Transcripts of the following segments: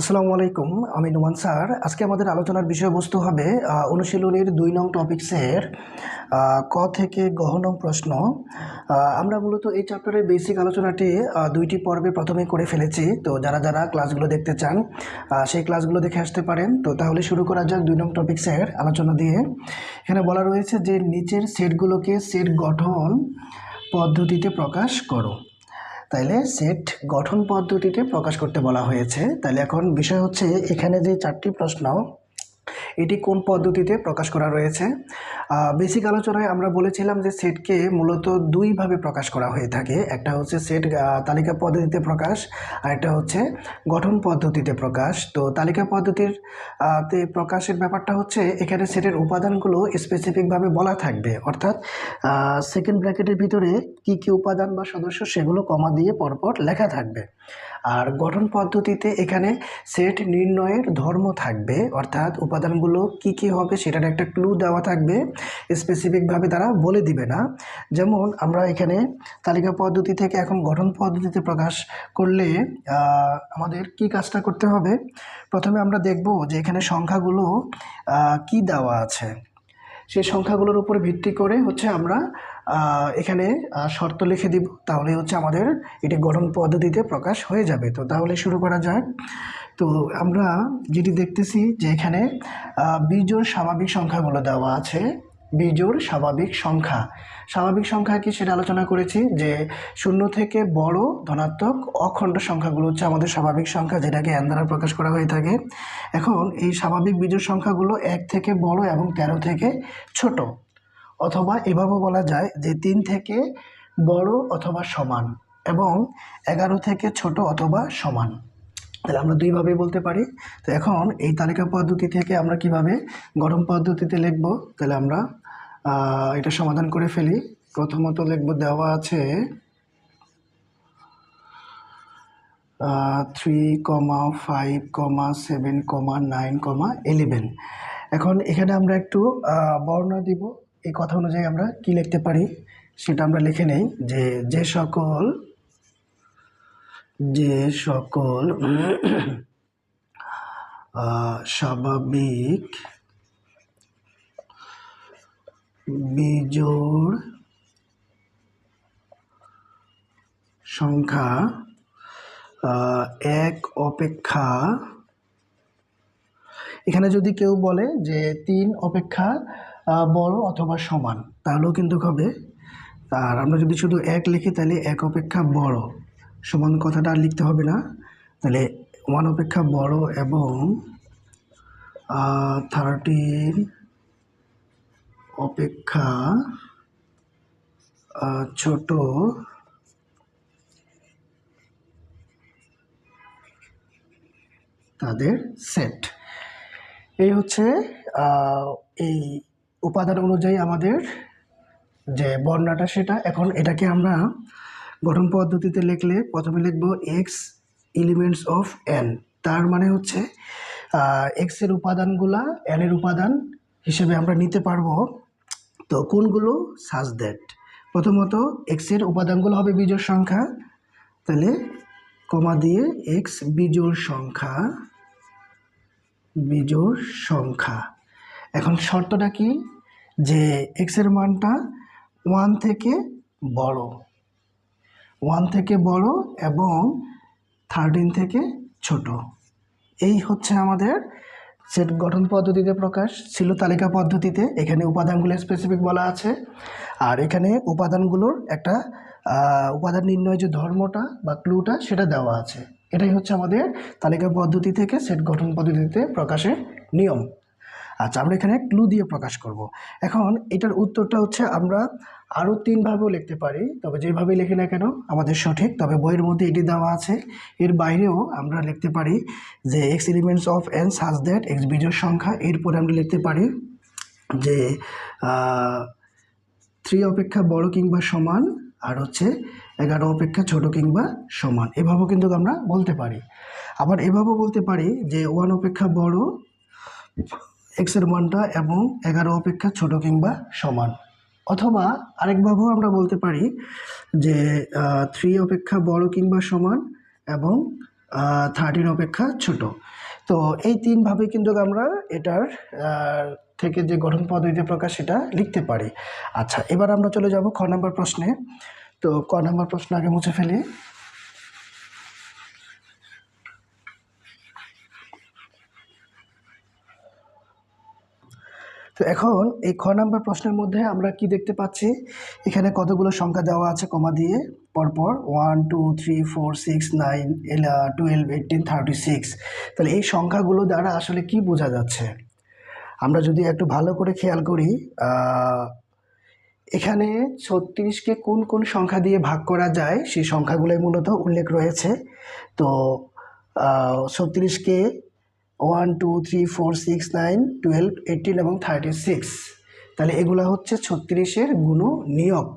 আসসালামু আলাইকুম, আমি নোমান স্যার। আজকে আমাদের আলোচনার বিষয়বস্তু হবে অনুশীলনীর দুই নং টপিক্সের ক থেকে গহ নং প্রশ্ন। আমরা মূলত এই চ্যাপ্টারের বেসিক আলোচনাটি দুইটি পর্বে প্রথমে করে ফেলেছি। তো যারা যারা ক্লাসগুলো দেখতে চান সেই ক্লাসগুলো দেখে আসতে পারেন। তো তাহলে শুরু করা যাক দুই নং টপিক্সের আলোচনা দিয়ে। এখানে বলা রয়েছে যে নিচের সেটগুলোকে সেট গঠন পদ্ধতিতে প্রকাশ করো। তাইলে সেট গঠন পদ্ধতিতে প্রকাশ করতে বলা হয়েছে। তাহলে এখন বিষয় হচ্ছে এখানে যে চারটি প্রশ্ন এটি কোন পদ্ধতিতে প্রকাশ করা রয়েছে? বেসিক আলোচনায় আমরা বলেছিলাম যে সেটকে মূলত দুইভাবে প্রকাশ করা হয়ে থাকে। একটা হচ্ছে সেট তালিকা পদ্ধতিতে প্রকাশ, আর একটা হচ্ছে গঠন পদ্ধতিতে প্রকাশ। তো তালিকা পদ্ধতির তে প্রকাশের ব্যাপারটা হচ্ছে এখানে সেটের উপাদানগুলো স্পেসিফিকভাবে বলা থাকবে। অর্থাৎ সেকেন্ড ব্র্যাকেটের ভিতরে কি কি উপাদান বা সদস্য সেগুলো কমা দিয়ে পরপর লেখা থাকবে। আর গঠন পদ্ধতিতে এখানে সেট নির্ণয়ের ধর্ম থাকবে, অর্থাৎ উপাদানগুলো কি কি হবে সেটার একটা ক্লু দেওয়া থাকবে স্পেসিফিকভাবে তারা বলে দিবে না। যেমন আমরা এখানে তালিকা পদ্ধতি থেকে এখন গঠন পদ্ধতিতে প্রকাশ করলে আমাদের কি কাজটা করতে হবে? প্রথমে আমরা দেখব যে এখানে সংখ্যাগুলো কি দেওয়া আছে। সেই সংখ্যাগুলোর উপর ভিত্তি করে হচ্ছে আমরা এখানে শর্ত লিখে দিব, তাহলে হচ্ছে আমাদের এটি গঠন পদ্ধতিতে প্রকাশ হয়ে যাবে। তো তাহলে শুরু করা যাক। তো আমরা যেটি দেখতেছি যে এখানে বিজোড় স্বাভাবিক সংখ্যাগুলো দেওয়া আছে। বিজোড় স্বাভাবিক সংখ্যা। স্বাভাবিক সংখ্যা কি সেটা আলোচনা করেছি, যে শূন্য থেকে বড় ধনাত্মক অখণ্ড সংখ্যাগুলো হচ্ছে আমাদের স্বাভাবিক সংখ্যা, যেটাকে এন দ্বারা প্রকাশ করা হয়ে থাকে। এখন এই স্বাভাবিক বিজোড় সংখ্যাগুলো এক থেকে বড় এবং তেরো থেকে ছোট। অথবা এভাবে বলা যায় যে তিন থেকে বড় অথবা সমান এবং এগারো থেকে ছোট অথবা সমান। তাহলে আমরা দুইভাবে বলতে পারি। তো এখন এই তালিকা পদ্ধতি থেকে আমরা কীভাবে গরম পদ্ধতিতে লিখব? তাহলে আমরা এটা সমাধান করে ফেলি। প্রথমত লিখব দেওয়া আছে three comma five comma seven comma nine comma eleven এখন এখানে আমরা একটু আহ, বর্ণনা দিব। এই কথা অনুযায়ী আমরা কি লিখতে পারি? সেটা আমরা লিখে নেই। যে যে সকল যে সকল স্বাভাবিক বিজোড় সংখ্যা এক অপেক্ষা। এখানে যদি কেউ বলে যে, তিন অপেক্ষা বড় অথবা সমান, তাহলেও কিন্তু হবে। আর আমরা যদি শুধু এক লিখি, তাহলে এক অপেক্ষা বড়। সমান কথাটা আর লিখতে হবে না। তাহলে ওয়ান অপেক্ষা বড় এবং থার্টিন অপেক্ষা ছোট তাদের সেট এই হচ্ছে এই উপাদান অনুযায়ী আমাদের যে বর্ণাটা সেটা, এখন এটাকে আমরা গঠন পদ্ধতিতে লিখলে প্রথমে লিখব এক্স এলিমেন্টস অফ এন তার মানে হচ্ছে এক্সের উপাদানগুলা এন এর উপাদান হিসেবে আমরা নিতে পারব। তো কোনগুলো? সাজ দ্যাট প্রথমত এক্সের উপাদানগুলো হবে বিজোড় সংখ্যা, তাহলে কমা দিয়ে এক্স বিজোড় সংখ্যা বিজোড় সংখ্যা। এখন শর্তটা কি? যে এক্সের মানটা ওয়ান থেকে বড়। ওয়ান থেকে বড় এবং থার্টিন থেকে ছোট। এই হচ্ছে আমাদের সেট গঠন পদ্ধতিতে প্রকাশ। ছিল তালিকা পদ্ধতিতে। এখানে উপাদানগুলো স্পেসিফিক বলা আছে। আর এখানে উপাদানগুলোর একটা উপাদান নির্ণয় যে ধর্মটা বা ক্লুটা সেটা দেওয়া আছে। এটাই হচ্ছে আমাদের তালিকা পদ্ধতি থেকে সেট গঠন পদ্ধতিতে প্রকাশের নিয়ম। আচ্ছা আমরা এখানে ক্লু দিয়ে প্রকাশ করব। এখন এটার উত্তরটা হচ্ছে আমরা আরও তিনভাবেও লিখতে পারি, তবে যেভাবে লিখি না কেন, আমাদের সঠিক, তবে বইয়ের মধ্যে এটি দেওয়া আছে। এর বাইরেও আমরা লিখতে পারি যে X elements of N such that X বিজোড় সংখ্যা, এরপরে আমরা লিখতে পারি যে থ্রি অপেক্ষা বড় কিংবা সমান, আর হচ্ছে এগারো অপেক্ষা ছোট কিংবা সমান। এভাবেও কিন্তু আমরা বলতে পারি। আবার এভাবেও বলতে পারি যে ওয়ান অপেক্ষা বড় এক্সের মানটা এবং এগারো অপেক্ষা ছোট কিংবা সমান। অথবা আরেকভাবেও আমরা বলতে পারি যে থ্রি অপেক্ষা বড় কিংবা সমান এবং থার্টিন অপেক্ষা ছোট। তো এই তিনভাবে কিন্তু আমরা এটার থেকে যে গঠন পদ্ধতিতে প্রকাশ সেটা লিখতে পারি। আচ্ছা এবার আমরা চলে যাব খ নম্বর প্রশ্নে। তো ক নম্বর প্রশ্ন আগে মুছে ফেলি। তো এখন এই খ নাম্বার প্রশ্নের মধ্যে আমরা কি দেখতে পাচ্ছি? এখানে কতগুলো সংখ্যা দেওয়া আছে কমা দিয়ে? পরপর one two three four six nine twelve eighteen thirty six তাহলে এই সংখ্যাগুলো দ্বারা আসলে কি বোঝা যাচ্ছে? আমরা যদি একটু ভালো করে খেয়াল করি এখানে ছত্রিশকে কোন কোন সংখ্যা দিয়ে ভাগ করা যায়? সেই সংখ্যাগুলোই মূলত উল্লেখ রয়েছে। তো ছত্রিশকে one two three four six nine twelve eighteen এবং থার্টি সিক্স। তাহলে এগুলো হচ্ছে ছত্রিশের গুণ নিয়ক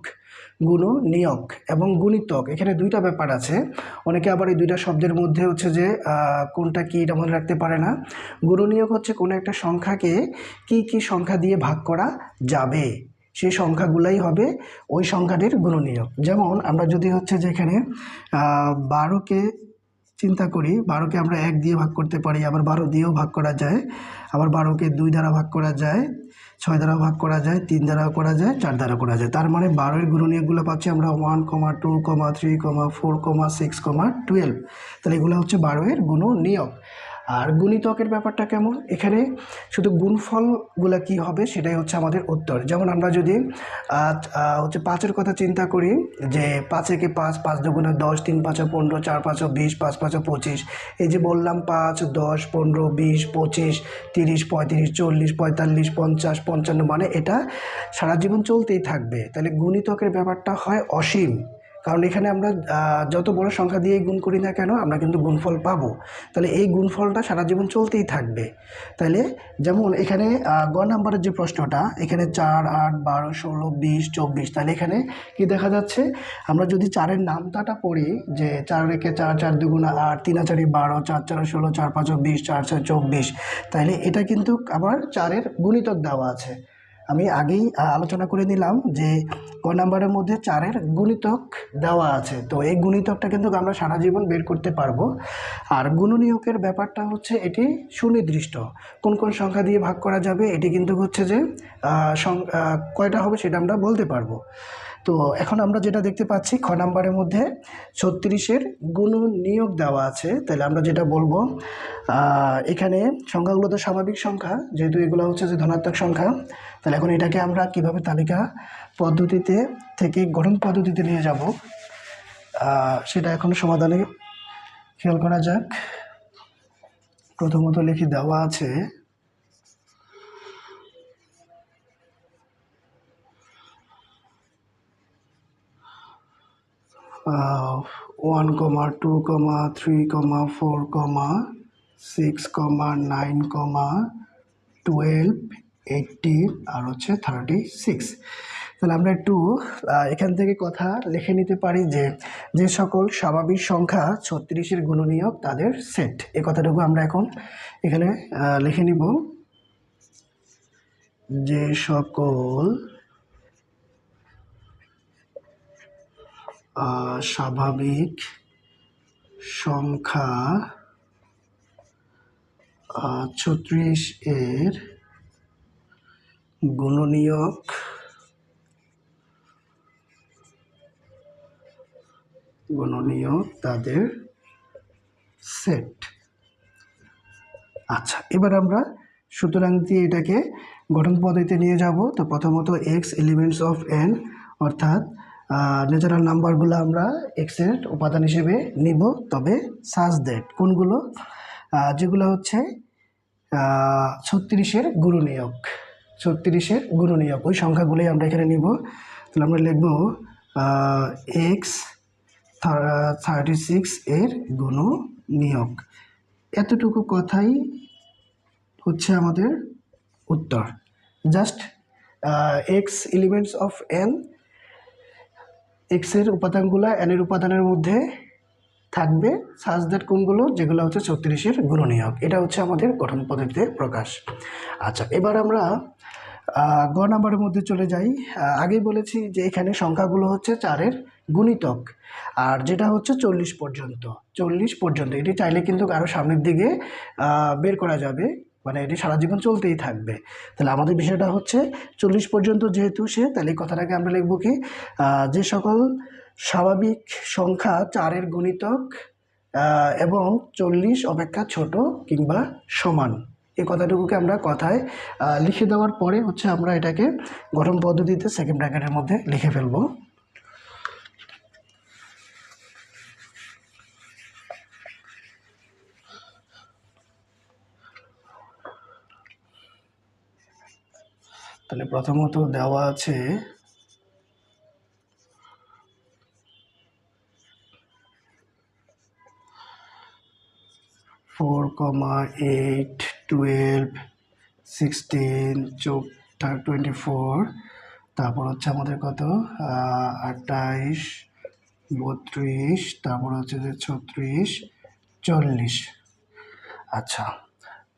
গুণ নিয়ক এবং গুণিতক। এখানে দুইটা ব্যাপার আছে। অনেকে আবার এই দুইটা শব্দের মধ্যে হচ্ছে যে কোনটা কি এটা মনে রাখতে পারে না। গুণনীয়ক হচ্ছে কোনো একটা সংখ্যাকে কি কি সংখ্যা দিয়ে ভাগ করা যাবে। সেই সংখ্যাগুলাই হবে ওই সংখ্যাটির গুণনীয়ক। যেমন আমরা যদি হচ্ছে যে এখানে আহ, বারোকে চিন্তা করি, বারোকে আমরা এক দিয়ে ভাগ করতে পারি, আবার বারো দিয়েও ভাগ করা যায়। আবার বারোকে দুই দ্বারা ভাগ করা যায়, ছয় দ্বারা ভাগ করা যায়, তিন দ্বারা করা যায়, চার দ্বারা করা যায়। তার মানে বারোয়ের গুণনীয়কগুলো পাচ্ছি আমরা one comma two comma three comma four comma six comma twelve তাহলে এগুলো হচ্ছে বারোয়ের গুণ গুণনীয়ক। আর গুণিতকের ব্যাপারটা কেমন? এখানে শুধু গুণফলগুলো কি হবে সেটাই হচ্ছে আমাদের উত্তর। যেমন আমরা যদি হচ্ছে পাঁচের কথা চিন্তা করি, যে পাঁচ একে পাঁচ পাঁচ দুগুণে দশ, তিন পাঁচও পনেরো, চার পাঁচও বিশ, পাঁচ পাঁচও পঁচিশ। এই যে বললাম পাঁচ, দশ, পনেরো, বিশ, পঁচিশ, তিরিশ, পঁয়ত্রিশ, চল্লিশ, পঁয়তাল্লিশ, পঞ্চাশ, পঞ্চান্ন মানে এটা সারা জীবন চলতেই থাকবে। তাহলে গুণিতকের ব্যাপারটা হয় অসীম। কারণ এখানে আমরা যত বড় সংখ্যা দিয়ে গুণ করি না কেন, আমরা কিন্তু গুণফল পাবো। তাহলে এই গুণফলটা সারা জীবন চলতেই থাকবে। তাহলে যেমন এখানে গ নাম্বারের যে প্রশ্নটা, এখানে চার, আট, বারো, ষোলো, বিশ, চব্বিশ তাহলে এখানে কি দেখা যাচ্ছে? আমরা যদি চারের নামতাটা পড়ি, যে চার রেখে চার চার দুগুণা আট, তিন চারি বারো, চার চার, ষোলো, চার পাঁচও বিশ, চার চার চব্বিশ তাহলে এটা কিন্তু আবার চারের গুণিতক দেওয়া আছে। আমি আগেই আলোচনা করে নিলাম যে ক নাম্বারের মধ্যে চারের গুণিতক দেওয়া আছে। তো এই গুণিতকটা কিন্তু আমরা সারা জীবন বের করতে পারব। আর গুণনীয়কের ব্যাপারটা হচ্ছে এটি সুনির্দিষ্ট। কোন কোন সংখ্যা দিয়ে ভাগ করা যাবে, এটি কিন্তু হচ্ছে যে কয়টা হবে সেটা আমরা বলতে পারব। তো এখন আমরা যেটা দেখতে পাচ্ছি, খ নাম্বারের মধ্যে ছত্রিশের গুণ নিয়োগ দেওয়া আছে। তাহলে আমরা যেটা বলব এখানে সংখ্যাগুলো তো স্বাভাবিক সংখ্যা, যেহেতু এগুলো হচ্ছে যে ধনাত্মক সংখ্যা, তাহলে এখন এটাকে আমরা কীভাবে তালিকা পদ্ধতিতে থেকে গঠন পদ্ধতিতে নিয়ে যাব সেটা এখন সমাধানে খেয়াল করা যাক। প্রথমত লিখে দেওয়া আছে one comma two comma three comma four comma six comma nine comma twelve eighteen আর হচ্ছে থার্টি সিক্স তাহলে আমরা একটু এখান থেকে কথা লিখে নিতে পারি যে যে সকল স্বাভাবিক সংখ্যা ছত্রিশের গুণনীয়ক তাদের সেট এ কথাটুকু আমরা এখন এখানে লিখে নিব। যে সকল স্বাভাবিক সংখ্যা ছত্রিশ এর গুণনীয়ক গুণনীয়ক তাদের সেট। আচ্ছা এবার আমরা সুতরাং দিয়ে এটাকে গঠন পদ্ধতিতে নিয়ে যাব। তো প্রথমত এক্স এলিমেন্টস অফ এন অর্থাৎ ন্যাচারাল নাম্বারগুলো আমরা এক্সের উপাদান হিসেবে নিব। তবে সাজ দ্যাট কোনগুলো? যেগুলো হচ্ছে ছত্রিশের গুণনীয়ক ছত্রিশের গুরু নিয়োগ। ওই সংখ্যাগুলোই আমরা এখানে নিব। তাহলে আমরা লিখব এক্স থার্টি সিক্স এর গুণ নিয়োগ। এতটুকু কথাই হচ্ছে আমাদের উত্তর। Just X elements of N এক্সের উপাদানগুলো এনের উপাদানের মধ্যে থাকবে। সাজ দ্যাট কোনগুলো? যেগুলো হচ্ছে ছত্রিশের গুণনীয়ক। এটা হচ্ছে আমাদের গঠন পদ্ধতিতে প্রকাশ। আচ্ছা এবার আমরা গ নাম্বারের মধ্যে চলে যাই। আগেই বলেছি যে এখানে সংখ্যাগুলো হচ্ছে চারের গুণিতক। আর যেটা হচ্ছে চল্লিশ পর্যন্ত। চল্লিশ পর্যন্ত। এটি চাইলে কিন্তু আরও সামনের দিকে বের করা যাবে। মানে এটি সারা জীবন চলতেই থাকবে। তাহলে আমাদের বিষয়টা হচ্ছে চল্লিশ পর্যন্ত যেহেতু সে, তাহলে এই কথাটাকে আমরা লিখব কি? যে সকল স্বাভাবিক সংখ্যা চারের গুণিতক এবং চল্লিশ অপেক্ষা ছোট কিংবা সমান, এই কথাটুকুকে আমরা কথায় লিখে দেওয়ার পরে হচ্ছে আমরা এটাকে গঠন পদ্ধতিতে সেকেন্ড ব্র্যাকেটের মধ্যে লিখে ফেলব। তাহলে প্রথমত দেওয়া আছে four comma eight twelve sixteen চোখ টোয়েন্টি ফোর তারপর হচ্ছে আমাদের কত? আটাইশ বত্রিশ, তারপর হচ্ছে যে ছত্রিশ, চল্লিশ। আচ্ছা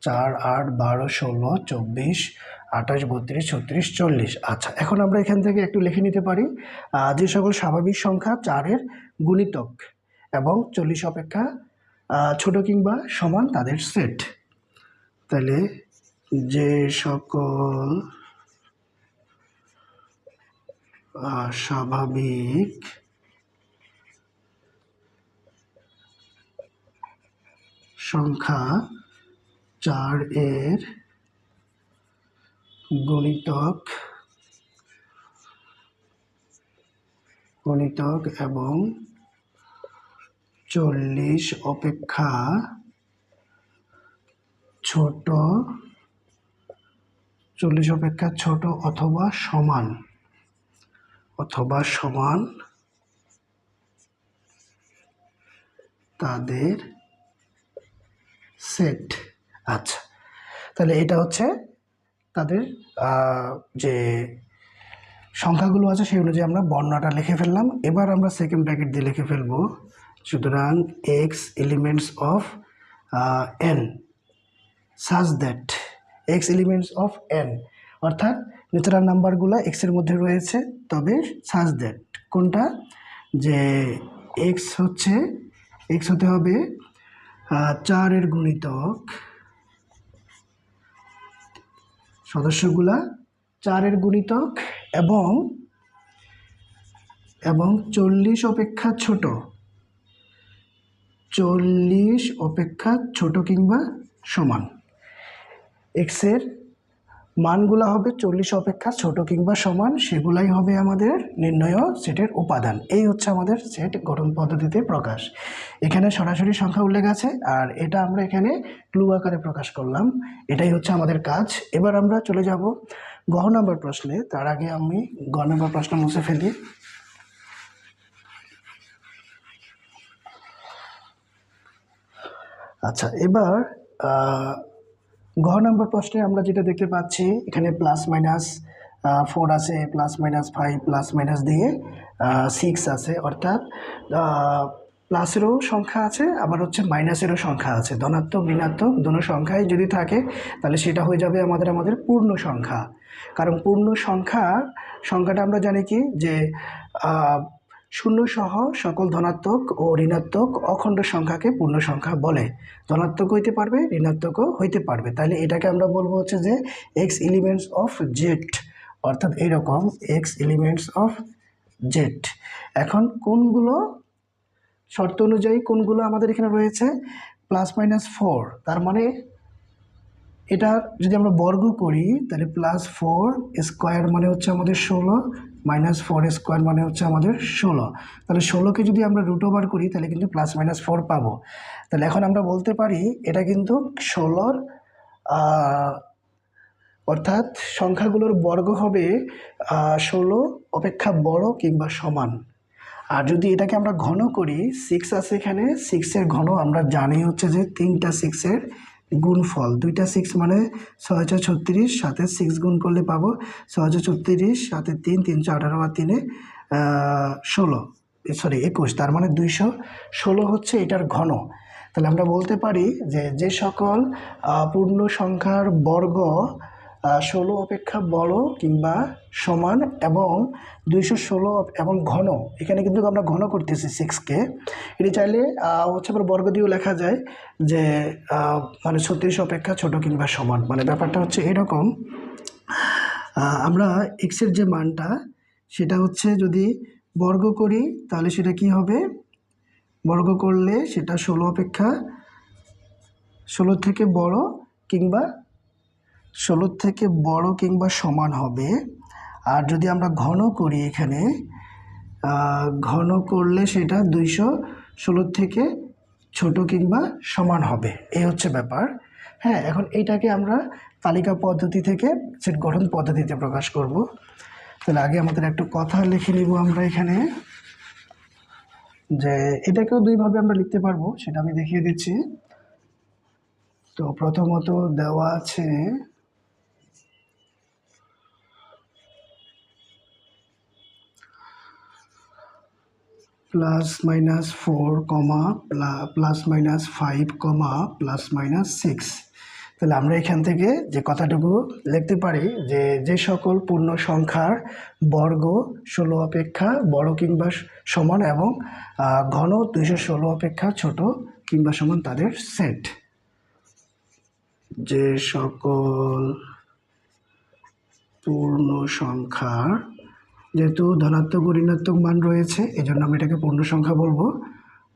চার আট বারো ষোলো, চব্বিশ আঠাশ, বত্রিশ, ছত্রিশ, চল্লিশ। আচ্ছা এখন আমরা এখান থেকে একটু লিখে নিতে পারি যে সকল স্বাভাবিক সংখ্যা চারের গুণিতক এবং চল্লিশ অপেক্ষা ছোট কিংবা সমান তাদের সেট। তাহলে যে সকল স্বাভাবিক সংখ্যা চার এর গণিতক গণিতক এবং চল্লিশ অপেক্ষা ছোট, চল্লিশ অপেক্ষা ছোট অথবা সমান অথবা সমান তাদের সেট আচ্ছা তাহলে এটা হচ্ছে তাদের যে সংখ্যাগুলো আছে সেই অনুযায়ী আমরা বর্ণনাটা লিখে ফেললাম। এবার আমরা সেকেন্ড ব্র্যাকেট দিয়ে লিখে ফেলব। সুতরাং X elements of N such that X elements of N অর্থাৎ ন্যাচারাল নাম্বারগুলো এক্সের মধ্যে রয়েছে, তবে সাজ দ্যাট কোনটা? যে এক্স হচ্ছে এক্স হতে হবে চারের গুণিতক সদস্যগুলা চারের গুণিতক এবং এবং চল্লিশ অপেক্ষা ছোট। চল্লিশ অপেক্ষা ছোট কিংবা সমান। এক্সের মানগুলা হবে চল্লিশ অপেক্ষা ছোট কিংবা সমান, সেগুলাই হবে আমাদের নির্ণয় সেটের উপাদান। এই হচ্ছে আমাদের সেট গঠন পদ্ধতিতে প্রকাশ। এখানে সরাসরি সংখ্যা উল্লেখ আছে, আর এটা আমরা এখানে ক্লু আকারে প্রকাশ করলাম। এটাই হচ্ছে আমাদের কাজ। এবার আমরা চলে যাব গহ নম্বর প্রশ্নে। তার আগে আমি গ নম্বর প্রশ্ন মুছে ফেলি। আচ্ছা এবার ঘ নম্বর প্রশ্নে আমরা যেটা দেখতে পাচ্ছি, এখানে প্লাস মাইনাস ফোর আছে plus minus five plus minus দিয়ে সিক্স আছে, অর্থাৎ প্লাসেরও সংখ্যা আছে, আবার হচ্ছে মাইনাসেরও সংখ্যা আছে। ধনাত্মক, ঋণাত্মক দুটো সংখ্যায় যদি থাকে, তাহলে সেটা হয়ে যাবে আমাদের আমাদের পূর্ণ সংখ্যা। কারণ পূর্ণ সংখ্যা, সংখ্যাটা আমরা জানি কি? যে আহ, শূন্য সহ সকল ধনাত্মক ও ঋণাত্মক অখণ্ড সংখ্যাকে পূর্ণ সংখ্যা বলে। ধনাত্মক হইতে পারবে ঋণাত্মকও হইতে পারবে। তাহলে এটাকে আমরা বলব হচ্ছে যে এক্স এলিমেন্টস অফ জেড অর্থাৎ এইরকম এক্স এলিমেন্টস অফ জেড এখন কোনগুলো শর্ত অনুযায়ী কোনগুলো আমাদের এখানে রয়েছে? প্লাস মাইনাস ফোর তার মানে এটা যদি আমরা বর্গ করি তাহলে প্লাস ফোর স্কোয়ার মানে হচ্ছে আমাদের ষোলো মাইনাস ফোর স্কোয়ার মানে হচ্ছে আমাদের ষোলো। তাহলে ষোলোকে যদি আমরা রুট ওভার করি, তাহলে কিন্তু প্লাস মাইনাস ফোর পাবো। তাহলে এখন আমরা বলতে পারি, এটা কিন্তু ষোলোর অর্থাৎ সংখ্যাগুলোর বর্গ হবে ষোলো অপেক্ষা বড় কিংবা সমান। আর যদি এটাকে আমরা ঘন করি সিক্স আছে এখানে সিক্সের ঘন আমরা জানি হচ্ছে যে তিনটা সিক্সের গুণফল দুইটা সিক্স মানে ছয়শো ছয় ছত্রিশ, সাথে সিক্স গুণ করলে পাবো ছয় ছয় ছত্রিশ, সাথে তিন তিনশো আঠারো আর তিনে ষোলো। সরি একুশ। তার মানে দুইশো ষোলো হচ্ছে এটার ঘন। তাহলে আমরা বলতে পারি যে যে সকল পূর্ণ সংখ্যার বর্গ ষোলো অপেক্ষা বড় কিংবা সমান এবং দুইশো ষোলো এবং ঘন। এখানে কিন্তু আমরা ঘন করতেছি সিক্সকে এটি চাইলে হচ্ছে আবার বর্গ দিয়েও লেখা যায় যে মানে ছত্রিশ অপেক্ষা ছোট কিংবা সমান। মানে ব্যাপারটা হচ্ছে এরকম আমরা এক্সের যে মানটা, সেটা হচ্ছে যদি বর্গ করি, তাহলে সেটা কি হবে? বর্গ করলে সেটা ষোলো অপেক্ষা ষোলোর থেকে বড় কিংবা ষোলোর থেকে বড় কিংবা সমান হবে। আর যদি আমরা ঘন করি এখানে ঘন করলে সেটা দুইশো ষোলোর থেকে ছোট কিংবা সমান হবে। এই হচ্ছে ব্যাপার। হ্যাঁ এখন এইটাকে আমরা তালিকা পদ্ধতি থেকে সেট গঠন পদ্ধতিতে প্রকাশ করব। তাহলে আগে আমাদের একটু কথা লিখে নিব আমরা এখানে। যে এটাকেও দুইভাবে আমরা লিখতে পারব, সেটা আমি দেখিয়ে দিচ্ছি। তো প্রথমত দেওয়া আছে plus minus four comma plus minus five comma plus minus six তাহলে আমরা এখান থেকে যে কথাটুকু লিখতে পারি যে যে সকল পূর্ণ সংখ্যার বর্গ ষোলো অপেক্ষা বড় কিংবা সমান এবং ঘন দুইশো ষোলো অপেক্ষা ছোট কিংবা সমান তাদের সেট যে সকল পূর্ণ সংখ্যার যেহেতু ধনাত্মক ও ঋণাত্মক মান রয়েছে এই জন্য আমি এটাকে পূর্ণ সংখ্যা বলব।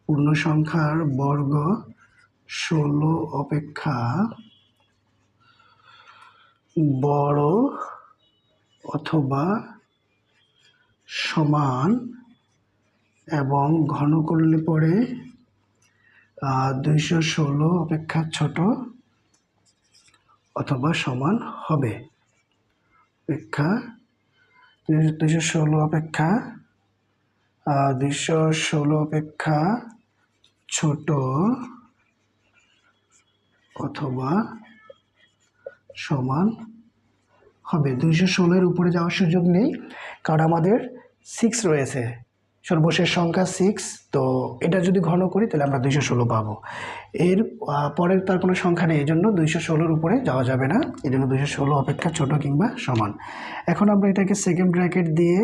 পূর্ণ সংখ্যার বর্গ ষোলো অপেক্ষা বড় অথবা সমান এবং ঘন করলে পরে দুইশো ষোলো অপেক্ষা ছোট অথবা সমান হবে। অপেক্ষা দুইশো ষোলো অপেক্ষা। দুইশো ষোলো অপেক্ষা ছোট। অথবা সমান হবে। দুইশো ষোলোর উপরে যাওয়ার সুযোগ নেই, কারণ আমাদের সিক্স রয়েছে। সর্বশেষ সংখ্যা সিক্স তো এটা যদি ঘন করি তাহলে আমরা দুইশো ষোলো পাবো। এর পরের তার কোনো সংখ্যা নেই এই জন্য দুইশো ষোলোর উপরে যাওয়া যাবে না এই জন্য দুইশো ষোলো অপেক্ষা ছোট কিংবা সমান। এখন আমরা এটাকে সেকেন্ড ব্র্যাকেট দিয়ে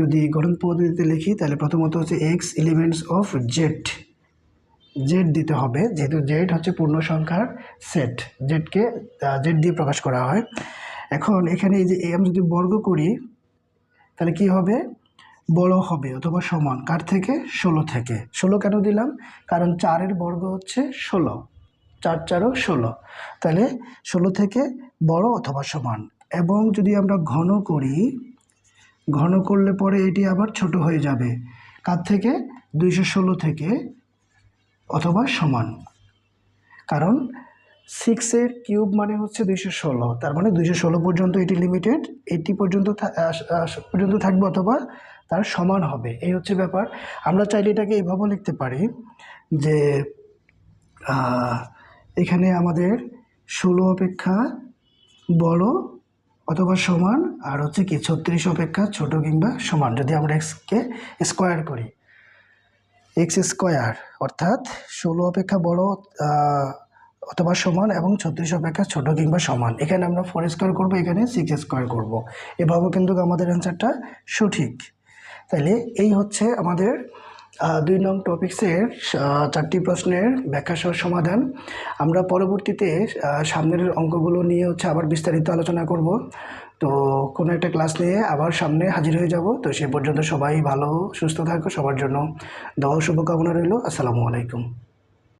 যদি গঠন পদ্ধতিতে লিখি, তাহলে প্রথমত হচ্ছে X elements of Z Z দিতে হবে, যেহেতু জেড হচ্ছে পূর্ণ সংখ্যার সেট জেডকে জেড দিয়ে প্রকাশ করা হয়। এখন এখানে এই যে আমি যদি বর্গ করি, তাহলে কি হবে? বড় হবে অথবা সমান? কার থেকে? ষোলো থেকে। ষোলো কেন দিলাম? কারণ চারের বর্গ হচ্ছে ষোলো। চার চারও ষোলো। তাহলে ষোলো থেকে বড় অথবা সমান? এবং যদি আমরা ঘন করি, ঘন করলে পরে এটি আবার ছোট হয়ে যাবে। কার থেকে? দুইশো ষোলো থেকে অথবা সমান। কারণ সিক্সের কিউব মানে হচ্ছে দুইশো ষোলো। তার মানে দুইশো ষোলো পর্যন্ত এটি লিমিটেড এইটি পর্যন্ত পর্যন্ত থাকবে অথবা তার সমান হবে। এই হচ্ছে ব্যাপার। আমরা চাইলে এটাকে এভাবেও লিখতে পারি যে এখানে আমাদের ষোলো অপেক্ষা বড় অথবা সমান, আর হচ্ছে কি ছত্রিশ অপেক্ষা ছোট কিংবা সমান, যদি আমরা এক্সকে স্কোয়ার করি। এক্স স্কোয়ার অর্থাৎ ষোলো অপেক্ষা বড় অথবা সমান এবং ছত্রিশ অপেক্ষা ছোট কিংবা সমান। এখানে আমরা ফোর স্কোয়ার করব, এখানে সিক্স স্কোয়ার করব। এভাবেও কিন্তু আমাদের অ্যান্সারটা সঠিক। তাইলে এই হচ্ছে আমাদের দুই নং টপিক্সের চারটি প্রশ্নের ব্যাখ্যা সহ সমাধান। আমরা পরবর্তীতে সামনের অঙ্কগুলো নিয়ে হচ্ছে আবার বিস্তারিত আলোচনা করব। তো কোনো একটা ক্লাস নিয়ে আবার সামনে হাজির হয়ে যাব। তো সে পর্যন্ত সবাই ভালো, সুস্থ থাকো। সবার জন্য দোয়া শুভকামনা রইল। আসসালামু আলাইকুম।